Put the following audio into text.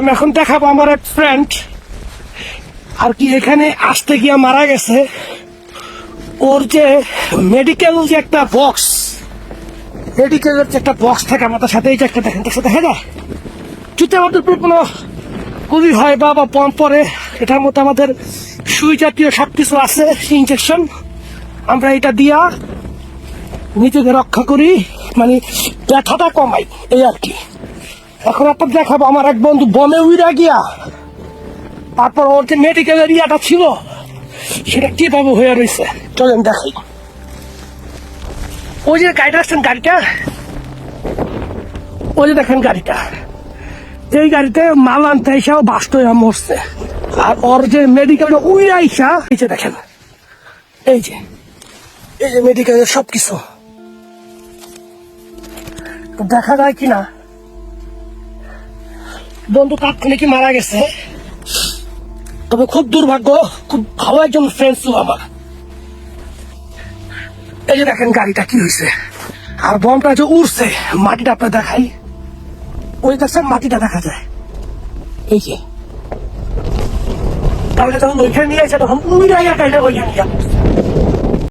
আমি এখন দেখাবো আমার এক ফ্রেন্ড আর কি এখানে আসতে গিয়ে মারা গেছে। ওর যে মেডিকেল যে একটা বক্স মেডিকেলের যে একটা বক্স থাকে আমাদের সাথে, এই যে একটা দেখেন দেখতে দেখা যায় যদি আমাদের কোনো গুলি হয় বা বা পম্প পরে, এটার মধ্যে আমাদের সুই জাতীয় সব কিছু আছে ইনজেকশন আমরা এটা দিয়া নিজেকে রক্ষা করি মানে ব্যথাটা কমাই, এই আর কি। এখন আপনার দেখাবো, আমার এক বন্ধু বমে উইরা গিয়া। তারপর ওর যে মেডিকেল এরিয়াটা ছিল, সেটা কি কীভাবে হয়ে রয়েছে চলেন দেখাই। ওই যে গাড়িটা আসছেন, গাড়িটা? ওই যে দেখেন গাড়িটা। এই গাড়িতে মাল আনতে এসেও বাস্ট হয়ে মরছে। আর ওর যে মেডিকেলটা উইরা আইসা, এই যে দেখেন। এই যে এই যে মেডিকেলের সব কিছু দেখা যায় কিনা? বন্ধু তাৎক্ষণিকই মারা গেছে? তবে খুব দুর্ভাগ্য, খুব ভালো একজন ফ্রেন্ড ছিল আমার। এই যে দেখেন গাড়িটা কি হয়েছে আর বমটা যে উড়ছে, মাটিটা আপনার দেখাই। ওই দেখছেন, মাটিটা দেখা যায়। এই যে। তাহলে যখন ওইখানে নিয়ে আসে, তখন উড়াইয়া গাড়িটা ওইখানে নিয়ে।